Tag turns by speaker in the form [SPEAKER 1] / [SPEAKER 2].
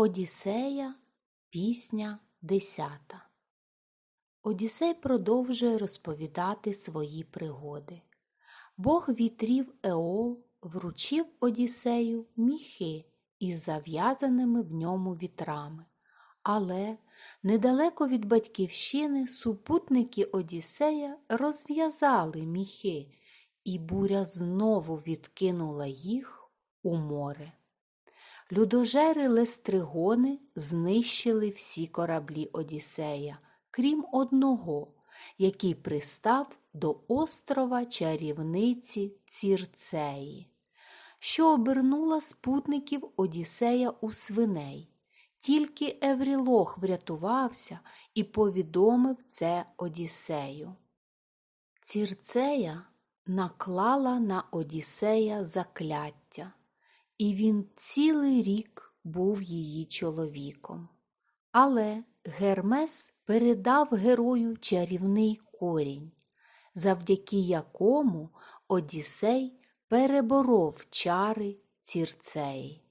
[SPEAKER 1] Одіссея, пісня десята. Одіссей продовжує розповідати свої пригоди. Бог вітрів Еол вручив Одіссею міхи із зав'язаними в ньому вітрами. Але недалеко від батьківщини супутники Одіссея розв'язали міхи, і буря знову відкинула їх у море. Людожери Лестригони знищили всі кораблі Одіссея, крім одного, який пристав до острова чарівниці Цірцеї, що обернула спутників Одіссея у свиней. Тільки Еврілох врятувався і повідомив це Одіссею. Цірцея наклала на Одіссея закляття і він цілий рік був її чоловіком. Але Гермес передав герою чарівний корінь, завдяки якому Одіссей переборов чари цірцеї.